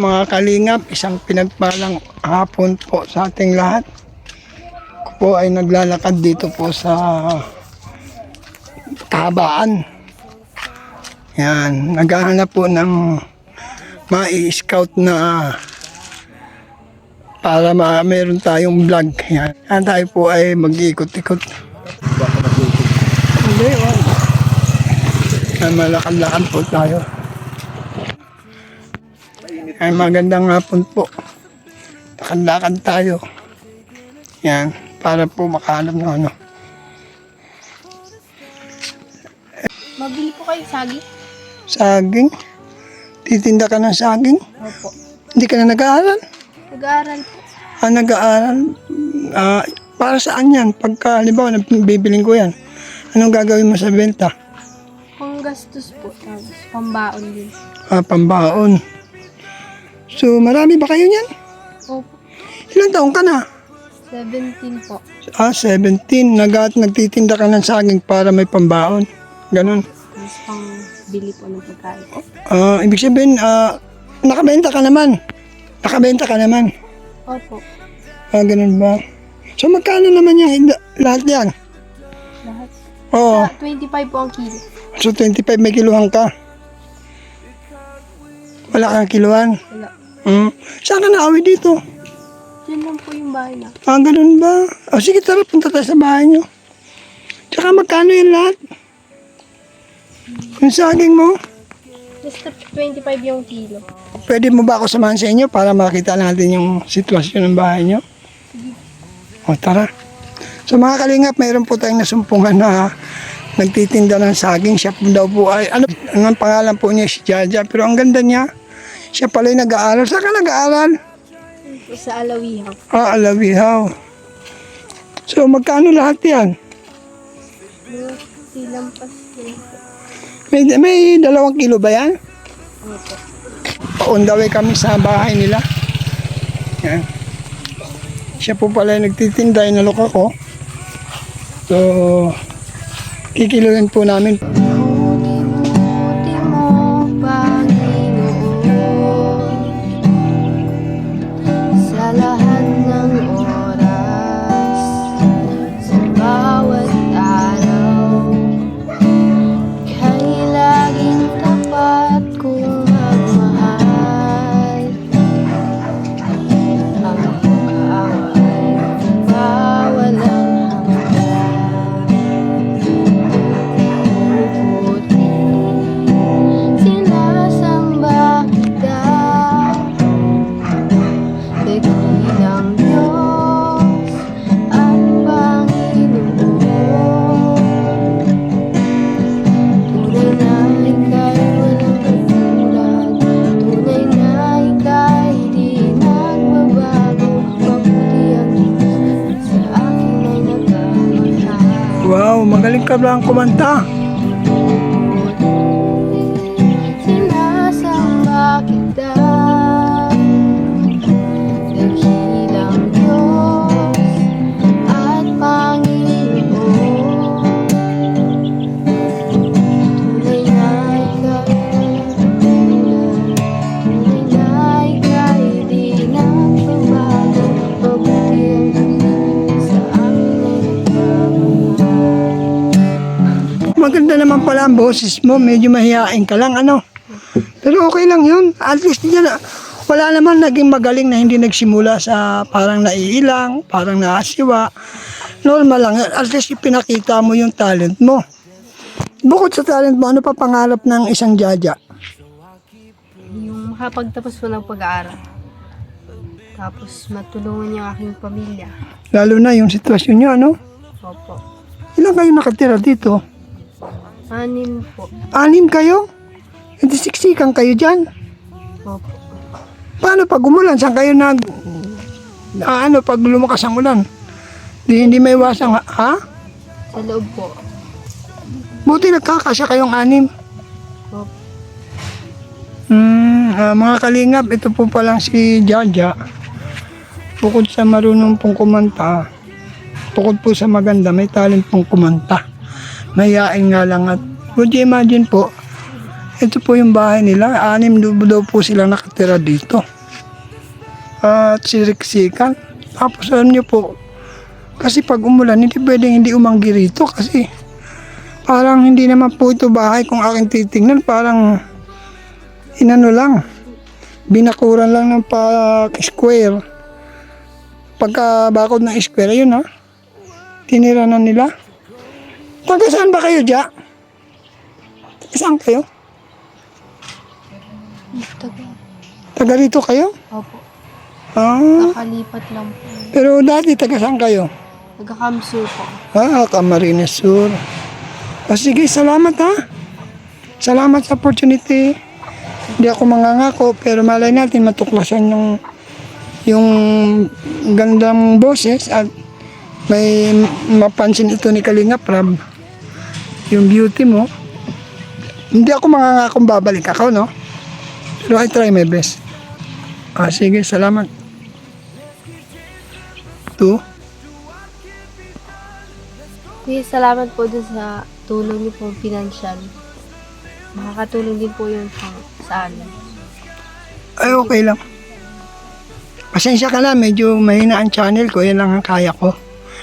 Mga kalingap, isang pinagpalang hapon po sa ating lahat. Ako po ay naglalakad dito po sa kahabaan. Yan, naghahanap po ng mai-scout na para ma meron tayong vlog. Yan. Yan tayo po ay mag-iikot-ikot. Hindi, wala. Yan, malakad-lakad po tayo. Ay magandang hapon po. Lakad-lakad tayo. Yan, para po makahanap ng ano. Mabili po kayo sagi? Saging. Titinda ka ng saging. Opo. Hindi ka na nag-aaral. Nag-aaral po. Ah, nag-aaral. Ah, para saan yan? Pagka, halimbawa, bibiling ko yan. Anong gagawin mo sa benta? Pang gastos po. Tapos pambaon din. Ah, pambaon. So, marami ba kayo niyan? Opo. Ilang taong ka na? 17 po. Ah, 17. Nag nagtitinda ka ng saging para may pambaon. Ganon. Tapos pang bili po ng pagkain po. Ah, ibig sabihin, ah, nakabenta ka naman. Nakabenta ka naman. Opo. Ah, ganun ba? So, magkano naman yung hinda- lahat yan? Lahat. Oo. Ah, 25 po ang kilo. So, 25 may kiluhan ka. Wala kang kiluhan. Wala. Hmm. Saan ka naawi dito? Yan lang po yung bahay na. Ah, ganun ba? O, sige, tara, punta tayo sa bahay nyo. Tsaka magkano yung lahat? Yung saging mo? Basta 25 yung kilo. Pwede mo ba ako samahan sa inyo para makita natin yung sitwasyon ng bahay nyo? O, tara. So mga kalingap, mayroon po tayong nasumpungan na nagtitinda ng saging. Siya po daw po ay, ano, ang pangalan po niya si Jaja. Pero ang ganda niya, siya pala yung nag-aaral. Saan ka nag-aaral? Sa Alawihaw. Ah, Alawihaw. So magkano lahat yan? Yung silampas. May, may dalawang kilo ba yan? Opo. On the way kami sa bahay nila. Yan. Siya po pala yung nagtitinda, inalok ako. So, kikiluhin po namin. Ka ba ang kumanta? Maganda naman pala ang boses mo, medyo mahihain ka lang, ano? Pero okay lang yun. At least yan, ah, wala naman naging magaling na hindi nagsimula sa parang naiilang, parang naasiwa. Normal lang. At least ipinakita mo yung talent mo. Bukod sa talent mo, ano pa pangarap ng isang jaja? Yung makapagtapos po ng pag-aaral. Tapos matulungan yung aking pamilya. Lalo na yung sitwasyon nyo, ano? Opo. Ilan kayo nakatira dito? Anin po. Anim kayo? Hindi siksikan kayo dyan. Opo. Paano pag umulan? Saan kayo nag... Ah, ano, pag lumakas ang ulan? Di, hindi may iwasang, ha? Sa loob po. Buti nagkakasya kayong anim. Opo. Hmm, ah, mga kalingap, ito po palang si Jaja. Bukod sa marunong pong kumanta, bukod po sa maganda, may talent pong kumanta. Mayayain nga lang at, would you imagine po, Ito po yung bahay nila. Anim daw po sila nakatira dito. At siriksikan. Tapos alam niyo po, kasi pag umulan, hindi pwedeng hindi umanggi rito kasi parang hindi naman po ito bahay kung aking titingnan. Parang inano lang, binakuran lang ng pa square. Pagka bakod ng square, yun ha. Tinira nila. Taga saan ba kayo, Ja? Taga saan kayo? Taga, Taga rito kayo? opo. Ah, Nakalipat lang po. pero dati taga saan kayo? Taga-Kamsul po. Ah, Camarines Sur. Ah, sige, salamat ha. Salamat sa opportunity. Hindi ako mangangako, pero malay natin matuklasan yung yung gandang boses at may mapansin ito ni Kalinga Prab. Yung beauty mo. Hindi ako mangangako babalik ako, no? Pero I try my best. Ah, sige, salamat. Two. Kuya, salamat po dun sa tulong niyo po financial. Makakatulong din po yun sa, sa amin. Ay, okay lang. Pasensya ka na, medyo mahina ang channel ko, yan lang ang kaya ko.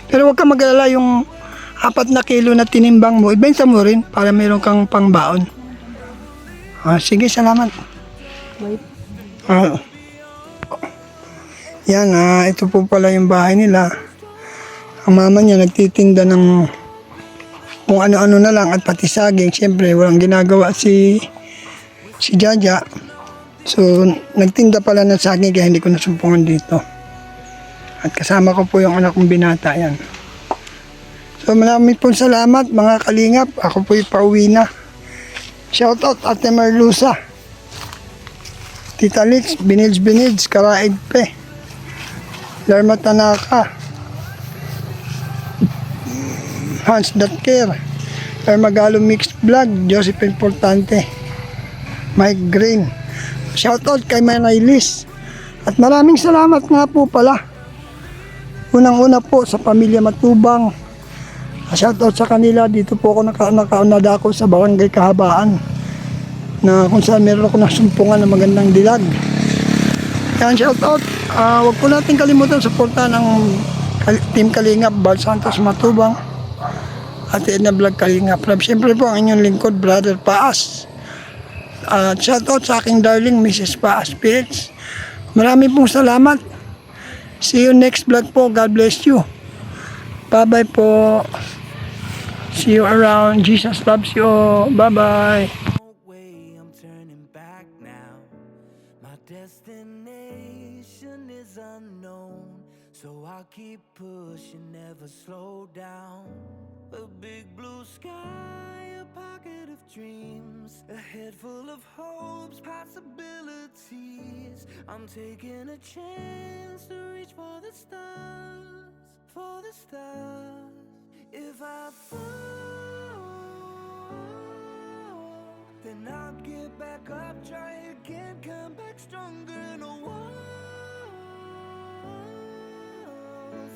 Pero huwag ka mag-alala yung apat na kilo na tinimbang mo, ibenta mo rin para meron kang pangbaon. Ah, sige, salamat. May Ah, yan ah, ito po pala yung bahay nila. Ang mama niya nagtitinda ng kung ano-ano na lang at pati saging. Siyempre, walang ginagawa si si Jaja. So, nagtinda pala ng saging kaya hindi ko nasumpungan dito. At kasama ko po yung anak kong binata yan. So, maraming po salamat mga kalingap. Ako po pauwi na. Shoutout Ate Marlusa. Tita Lix, Binids Binids, Karaig Pe. Lerma Tanaka. Hans Datker. Ermagalo Mixed Vlog, Joseph Importante. Mike Green. Shoutout kay Manaylis. At maraming salamat nga po pala. Unang-una po sa pamilya Matubang. Shoutout sa kanila. Dito po ako naka, nakaunada ako sa Barangay Kahabaan na kung saan meron ako nasumpungan ng magandang dilag. Yan, shout out. Ah, wag po natin kalimutan suportahan ang Kal- Team Kalingap, Bal Santos Matubang, at Edna Vlog Kalingap. Love, siyempre po ang inyong lingkod, Brother Paas. At shout out sa aking darling Mrs. Paas Spirits. Maraming pong salamat. See you next vlog po. God bless you. Bye-bye po. See you around. Jesus loves you. Bye-bye. destination is unknown, so I'll keep pushing, never slow down. A big blue sky, a pocket of dreams, a head full of hopes, possibilities. I'm taking a chance to reach for the stars, for the stars. If I fall then I'll get back up, try again, come back stronger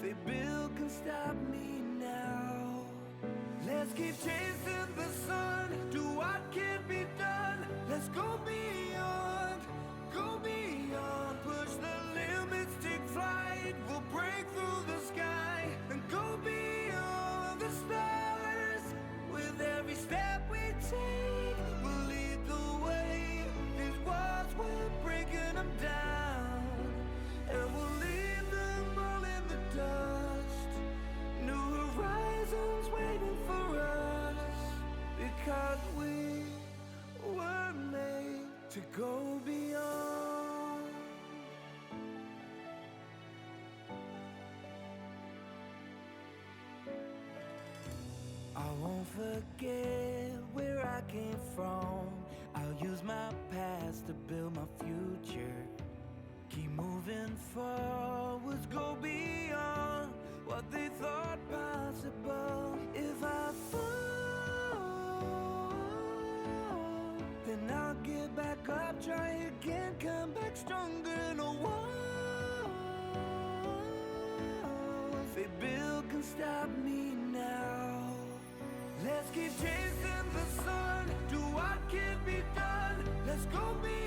Say Bill can stop me now. Let's keep chasing the sun, do what can be done. Let's go beyond, go beyond, push the limits, take flight. We'll break through the sky I won't forget where I came from. I'll use my past to build my future. Keep moving forwards, go beyond what they thought possible. If I fall, then I'll get back up, try again, come back stronger in keep chasing the sun. Do what can be done. Let's go be.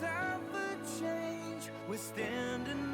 Time for change. We're standing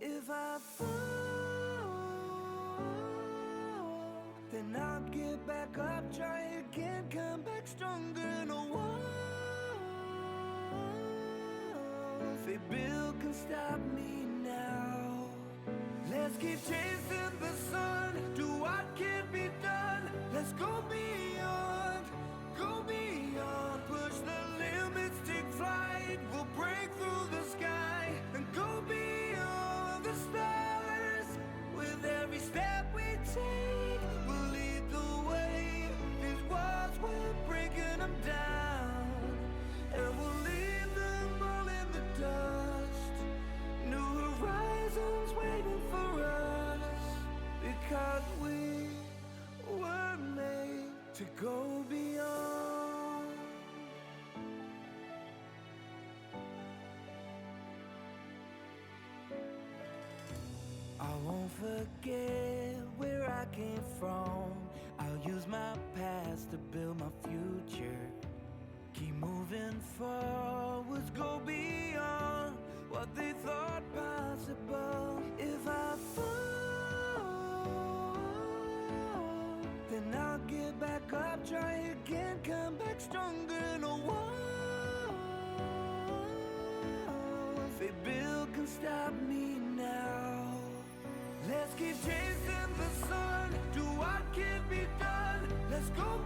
If I fall, then I'll get back up, try again, come back stronger. No walls they build can stop me now. Let's keep chasing the sun, do what can be done. Let's go beyond, forget where I came from. I'll use my past to build my future. Keep moving forwards, go beyond what they thought possible. If I fall, then I'll get back up, try again, come back stronger. No walls they build can stop me keep chasing the sun, do what can be done. Let's go.